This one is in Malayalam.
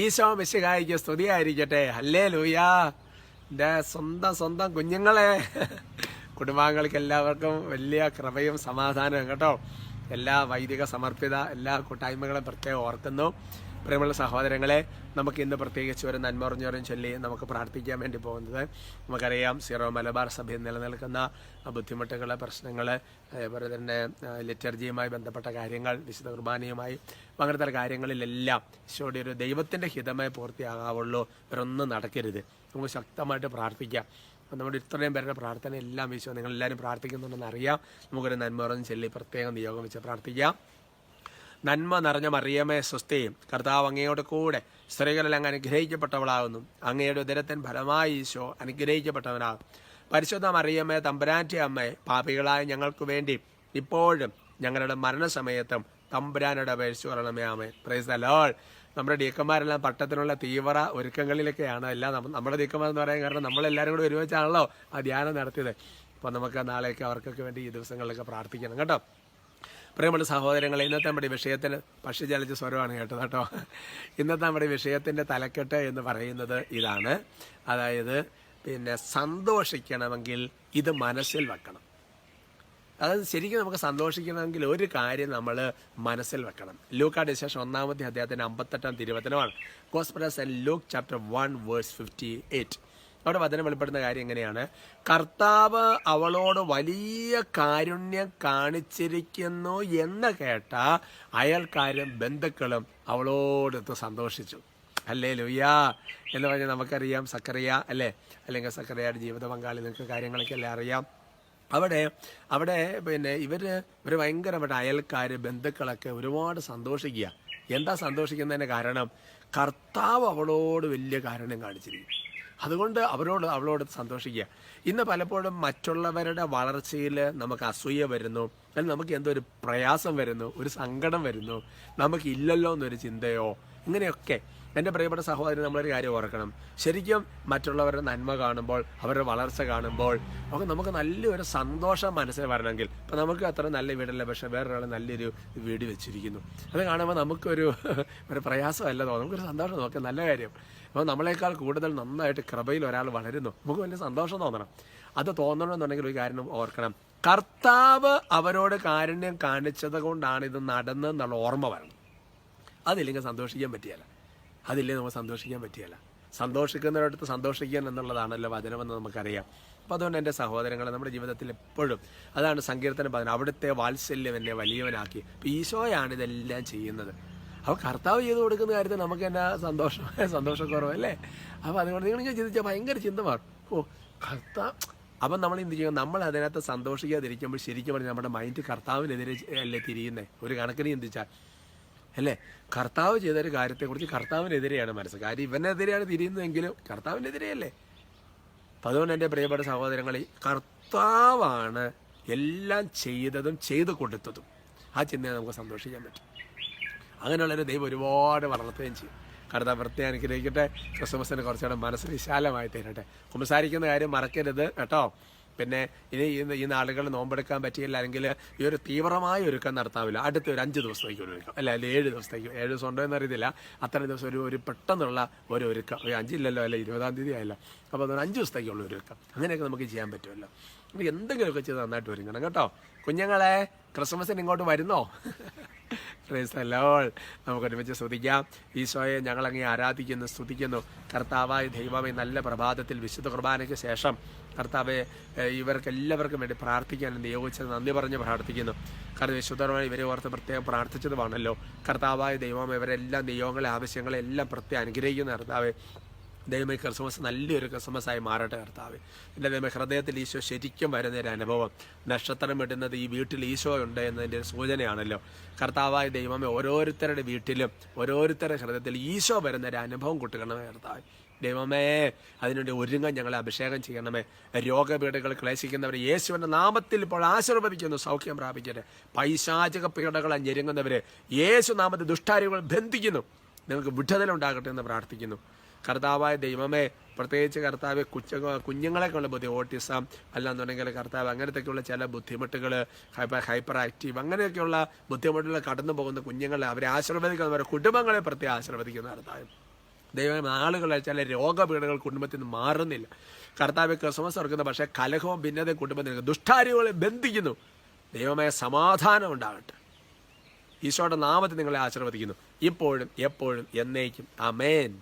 ഈശോ മിശിഹായിക്ക് സ്തുതിയായിരിക്കട്ടെ. അല്ലേ ലൂയാ എന്റെ സ്വന്തം സ്വന്തം കുഞ്ഞുങ്ങളെ. കുടുംബാംഗങ്ങൾക്ക് എല്ലാവർക്കും വലിയ കൃപയും സമാധാനവും കേട്ടോ. എല്ലാ വൈദിക സമർപ്പിത എല്ലാ കൂട്ടായ്മകളും പ്രത്യേകം ഓർക്കുന്നു. പ്രിയമുള്ള സഹോദരങ്ങളെ നമുക്ക് ഇന്ന് പ്രത്യേകിച്ച് ഒരു നന്മറിഞ്ഞോറും ചൊല്ലി നമുക്ക് പ്രാർത്ഥിക്കാൻ വേണ്ടി പോകുന്നത് നമുക്കറിയാം സീറോ മലബാർ സഭയിൽ നിലനിൽക്കുന്ന ബുദ്ധിമുട്ടുകൾ പ്രശ്നങ്ങൾ അതേപോലെ തന്നെ ലിറ്റർജിയുമായി ബന്ധപ്പെട്ട കാര്യങ്ങൾ വിശുദ്ധ കുർബാനയുമായി അങ്ങനത്തെ കാര്യങ്ങളിലെല്ലാം ഈശോയുടെ ഒരു ദൈവത്തിന്റെ ഹിതമേ പൂർത്തിയാകാവുള്ളൂ. ഇവരൊന്നും നടക്കരുത്. നമുക്ക് ശക്തമായിട്ട് പ്രാർത്ഥിക്കാം. നമ്മുടെ ഇത്രയും പേരുടെ പ്രാർത്ഥന എല്ലാം ഈശോ നിങ്ങളെല്ലാവരും പ്രാർത്ഥിക്കുന്നുണ്ടെന്ന് അറിയാം. നമുക്കൊരു നന്മ നന്മറിഞ്ഞ് ചൊല്ലി പ്രത്യേകം നിയോഗം വെച്ച് പ്രാർത്ഥിക്കാം. നന്മ നിറഞ്ഞ മറിയമേ സ്വസ്ഥയും കർത്താവ് അങ്ങയോട് കൂടെ സ്ത്രീകളിൽ അങ്ങ് അനുഗ്രഹിക്കപ്പെട്ടവളാകുന്നു. അങ്ങയുടെ ഉദരത്തിൻ ഫലമായി ഈശോ അനുഗ്രഹിക്കപ്പെട്ടവനാകും. പരിശുദ്ധ മറിയമ്മേ തമ്പുരാന്റെ അമ്മയെ പാപികളായ ഞങ്ങൾക്ക് വേണ്ടി ഇപ്പോഴും ഞങ്ങളുടെ മരണസമയത്തും തമ്പുരാനുടെ അപേക്ഷിച്ചു പറയണമേ അമ്മേ പ്രൈസ് ലോർഡ് നമ്മുടെ ഡീക്കന്മാരെല്ലാം പട്ടത്തിനുള്ള തീവ്ര ഒരുക്കങ്ങളിലൊക്കെയാണ്. എല്ലാം നമ്മ- നമ്മുടെ ഡീക്കന്മാർ എന്ന് പറയാൻ കാരണം നമ്മളെല്ലാവരും കൂടി ഒരുമിച്ചാണല്ലോ ആ ധ്യാനം നടത്തിയത്. അപ്പോൾ നമുക്ക് നാളെയൊക്കെ അവർക്കൊക്കെ വേണ്ടി ഈ ദിവസങ്ങളിലൊക്കെ പ്രാർത്ഥിക്കണം കേട്ടോ. പ്രിയമുള്ള സഹോദരങ്ങളെ ഇന്നത്തെ നമ്മുടെ വിഷയത്തിന് പക്ഷി ചലിച്ച സ്വരമാണ് കേട്ടത് കേട്ടോ. ഇന്നത്തെ നമ്മുടെ വിഷയത്തിന്റെ തലക്കെട്ട് എന്ന് പറയുന്നത് ഇതാണ്. അതായത് പിന്നെ സന്തോഷിക്കണമെങ്കിൽ ഇത് മനസ്സിൽ വെക്കണം. അതായത് ശരിക്കും നമുക്ക് സന്തോഷിക്കണമെങ്കിൽ ഒരു കാര്യം നമ്മൾ മനസ്സിൽ വെക്കണം. ലൂക്കാട് ശേഷം ഒന്നാമത്തെ അദ്ദേഹത്തിന്റെ അമ്പത്തെട്ടാം തിരുവചനമാണ്. Gospels and Luke chapter one verse fifty eight. അവിടെ വചനം വെളിപ്പെടുന്ന കാര്യം എങ്ങനെയാണ്? കർത്താവ് അവളോട് വലിയ കാരുണ്യം കാണിച്ചിരിക്കുന്നു എന്ന് കേട്ട അയൽക്കാരും ബന്ധുക്കളും അവളോടൊത്ത് സന്തോഷിച്ചു. അല്ലേ ലുയ്യാ എന്ന് പറഞ്ഞാൽ നമുക്കറിയാം സക്കറിയ അല്ലേ? അല്ലെങ്കിൽ സക്കറിയയുടെ ജീവിത പങ്കാളി നിങ്ങൾക്ക് കാര്യങ്ങളൊക്കെ അല്ലേ അറിയാം. അവിടെ അവിടെ പിന്നെ ഇവർ ഇവർ ഭയങ്കരമായിട്ട് അയൽക്കാർ ബന്ധുക്കളൊക്കെ ഒരുപാട് സന്തോഷിക്കുക. എന്താ സന്തോഷിക്കുന്നതിന് കാരണം? കർത്താവ് അവളോട് വലിയ കാരണം കാണിച്ചിരിക്കും അതുകൊണ്ട് അവരോട് അവളോട് സന്തോഷിക്കുക. ഇന്ന് പലപ്പോഴും മറ്റുള്ളവരുടെ വളർച്ചയിൽ നമുക്ക് അസൂയ വരുന്നു അല്ലെങ്കിൽ നമുക്ക് എന്തോ ഒരു പ്രയാസം വരുന്നു ഒരു സങ്കടം വരുന്നു. നമുക്ക് ഇല്ലല്ലോ എന്നൊരു ചിന്തയോ ഇങ്ങനെയൊക്കെ എന്റെ പ്രിയപ്പെട്ട സഹോദരൻ നമ്മളൊരു കാര്യം ഓർക്കണം. ശരിക്കും മറ്റുള്ളവരുടെ നന്മ കാണുമ്പോൾ അവരുടെ വളർച്ച കാണുമ്പോൾ ഒക്കെ നമുക്ക് നല്ലൊരു സന്തോഷം മനസ്സിൽ വരണമെങ്കിൽ ഇപ്പം നമുക്ക് അത്ര നല്ല വീടല്ല പക്ഷേ വേറൊരാൾ നല്ലൊരു വീട് വെച്ചിരിക്കുന്നു. അത് കാണുമ്പോൾ നമുക്കൊരു ഒരു പ്രയാസമല്ല തോന്നും നമുക്കൊരു സന്തോഷം നോക്കാം നല്ല കാര്യം. അപ്പോൾ നമ്മളെക്കാൾ കൂടുതൽ നന്നായിട്ട് കൃപയിൽ ഒരാൾ വളരുന്നു. നമുക്ക് വലിയ സന്തോഷം തോന്നണം. അത് തോന്നണമെന്നുണ്ടെങ്കിൽ ഒരു കാര്യം ഓർക്കണം. കർത്താവ് അവരോട് കാരുണ്യം കാണിച്ചത് കൊണ്ടാണ് ഇത് നടന്നെന്നുള്ള ഓർമ്മ വരണം. അതില്ലെങ്കിൽ സന്തോഷിക്കാൻ പറ്റിയല്ല. അതില്ലേ നമുക്ക് സന്തോഷിക്കാൻ പറ്റിയല്ല. സന്തോഷിക്കുന്നവരടുത്ത് സന്തോഷിക്കാൻ എന്നുള്ളതാണല്ലോ വചനമെന്ന് നമുക്കറിയാം. അപ്പോൾ അതുകൊണ്ട് എന്റെ സഹോദരങ്ങളെ നമ്മുടെ ജീവിതത്തിൽ എപ്പോഴും അതാണ് സങ്കീർത്തനം പതിന അവിടുത്തെ വാത്സല്യം എന്നെ വലിയവനാക്കി. ഈശോയാണ് ഇതെല്ലാം ചെയ്യുന്നത്. അപ്പോൾ കർത്താവ് ചെയ്ത് കൊടുക്കുന്ന കാര്യത്തിൽ നമുക്ക് എന്നാ സന്തോഷം? സന്തോഷക്കുറവല്ലേ? അപ്പോൾ അതുകൊണ്ട് നിങ്ങളിങ്ങനെ ചിന്തിച്ചാൽ ഭയങ്കര ചിന്ത മാറും ഓ കർത്താവ് അപ്പം നമ്മൾ എന്ത് ചെയ്യും? നമ്മൾ അതിനകത്ത് സന്തോഷിക്കാതിരിക്കുമ്പോൾ ശരിക്കും പറഞ്ഞാൽ നമ്മുടെ മൈൻഡ് കർത്താവിനെതിരെ അല്ലേ തിരിയുന്നത് ഒരു കണക്കിന് ചിന്തിച്ചാൽ. അല്ലേ? കർത്താവ് ചെയ്തൊരു കാര്യത്തെക്കുറിച്ച് കർത്താവിനെതിരെയാണ് മനസ്സ്. കാര്യം ഇവനെതിരെയാണ് തിരിയുന്നതെങ്കിലും കർത്താവിനെതിരെയല്ലേ? അപ്പം അതുകൊണ്ട് എന്റെ പ്രിയപ്പെട്ട സഹോദരങ്ങളെ കർത്താവാണ് എല്ലാം ചെയ്തതും ചെയ്തു കൊടുത്തതും. ആ ചിന്തയെ നമുക്ക് സന്തോഷിക്കാൻ പറ്റും. അങ്ങനെയുള്ളൊരു ദൈവം ഒരുപാട് വളർത്തുകയും ചെയ്യും. കർത്താവ് വൃത്തി അനുഗ്രഹിക്കട്ടെ. ക്രിസ്മസിന് കുറച്ചുകൂടെ മനസ്സ് വിശാലമായി തരട്ടെ. കുമ്പസാരിക്കുന്ന കാര്യം മറക്കരുത്. കേട്ടോ? പിന്നെ ഇനി ഈ ഇന്ന് നാളുകൾ നോമ്പെടുക്കാൻ പറ്റിയില്ല അല്ലെങ്കിൽ ഈ ഒരു തീവ്രമായ ഒരുക്കം നടത്താവില്ല. അടുത്ത ഒരു അഞ്ച് ദിവസത്തേക്ക് ഒരു ഒരുക്കം. അല്ല അല്ല ഏഴ് ദിവസത്തേക്ക്. ഏഴ് ദിവസം ഉണ്ടോ എന്നറിയത്തില്ല. അത്രയും ദിവസം ഒരു ഒരു പെട്ടെന്നുള്ള ഒരു ഒരുക്കം. ഒരു അഞ്ചില്ലല്ലോ അല്ല ഇരുപതാം തീയതി ആയല്ലോ. അപ്പോൾ അതൊരു അഞ്ച് ദിവസത്തേക്കുള്ള ഒരു ഒരുക്കം. അങ്ങനെയൊക്കെ നമുക്ക് ചെയ്യാൻ പറ്റുമല്ലോ. അപ്പോൾ എന്തെങ്കിലുമൊക്കെ ചെയ്ത് നന്നായിട്ട് ഒരുങ്ങണം കേട്ടോ. കുഞ്ഞുങ്ങളെ ക്രിസ്മസിന് ഇങ്ങോട്ട് വരുന്നോ? പ്രേസലോൾ നമുക്ക് ഒരുമിച്ച് സ്തുതിക്കാം. ഈശോയെ ഞങ്ങളങ്ങനെ ആരാധിക്കുന്നു സ്തുതിക്കുന്നു. കർത്താവായി ദൈവമേ നല്ല പ്രഭാതത്തിൽ വിശുദ്ധ കുർബാനയ്ക്ക് ശേഷം കർത്താവെ ഇവർക്ക് എല്ലാവർക്കും വേണ്ടി പ്രാർത്ഥിക്കാൻ നിയോഗിച്ചത് നന്ദി പറഞ്ഞ് പ്രാർത്ഥിക്കുന്നു. കാരണം വിശുദ്ധമായി ഇവരെ ഓർത്ത് പ്രത്യേകം പ്രാർത്ഥിച്ചതുമാണല്ലോ. കർത്താവായ ദൈവം ഇവരെല്ലാം നിയോഗങ്ങളെ ആവശ്യങ്ങളെ എല്ലാം പ്രത്യേകം അനുഗ്രഹിക്കുന്ന കർത്താവെ. ദൈവമേ ക്രിസ്മസ് നല്ലൊരു ക്രിസ്മസ് ആയി മാറട്ടെ കർത്താവ്. എന്റെ ദൈവമേ ഹൃദയത്തിൽ ഈശോ ശരിക്കും വരുന്ന ഒരു അനുഭവം. നക്ഷത്രം ഇടുന്നത് ഈ വീട്ടിൽ ഈശോ ഉണ്ട് എന്നതിന്റെ ഒരു സൂചനയാണല്ലോ. കർത്താവായ ദൈവമേ ഓരോരുത്തരുടെ വീട്ടിലും ഓരോരുത്തരുടെ ഹൃദയത്തിൽ ഈശോ വരുന്ന ഒരു അനുഭവം കുട്ടിക്കണമേ കർത്താവ്. ദൈവമേ അതിനുവേണ്ടി ഒരുങ്ങാൻ ഞങ്ങളെ അഭിഷേകം ചെയ്യണമേ. രോഗപീഠകൾ ക്ലേശിക്കുന്നവരെ യേശുവിന്റെ നാമത്തിൽ ഇപ്പോൾ ആശീർവദിക്കുന്നു സൗഖ്യം പ്രാപിക്കട്ടെ. പൈശാചക പീഠകളെ ഞെരുങ്ങുന്നവരെ യേശു നാമത്തെ ദുഷ്ടാരികൾ ബന്ധിക്കുന്നു. നിങ്ങൾക്ക് വിടുതല ഉണ്ടാകട്ടെ എന്ന് പ്രാർത്ഥിക്കുന്നു. കർത്താവായ ദൈവമേ പ്രത്യേകിച്ച് കർത്താവ് കുച്ച കുഞ്ഞുങ്ങളെക്കുള്ള ബുദ്ധി ഓട്ടിസം അല്ലാന്നുണ്ടെങ്കിൽ കർത്താവ് അങ്ങനത്തെയൊക്കെയുള്ള ചില ബുദ്ധിമുട്ടുകൾ ഹൈപ്പർ ഹൈപ്പർ ആക്റ്റീവ് അങ്ങനെയൊക്കെയുള്ള ബുദ്ധിമുട്ടുകൾ കടന്നു പോകുന്ന കുഞ്ഞുങ്ങളെ അവരെ ആശീർവദിക്കുന്നവരെ കുടുംബങ്ങളെ പ്രത്യേകം ആശീർവദിക്കുന്ന കർത്താവ് ദൈവം നാളുകൾ ചില രോഗപീഠകൾ കുടുംബത്തിൽ നിന്ന് മാറുന്നില്ല. കർത്താവ് ക്രിസ്മസ് ഓർക്കുന്നു പക്ഷേ കലഹവും ഭിന്നതയും കുടുംബത്തിൽ ദുഷ്ടാരികളെ ബന്ധിക്കുന്നു. ദൈവമായ സമാധാനം ഉണ്ടാകട്ടെ. ഈശോയുടെ നാമത്തിൽ നിങ്ങളെ ആശീർവദിക്കുന്നു. ഇപ്പോഴും എപ്പോഴും എന്നേക്കും. അമേൻ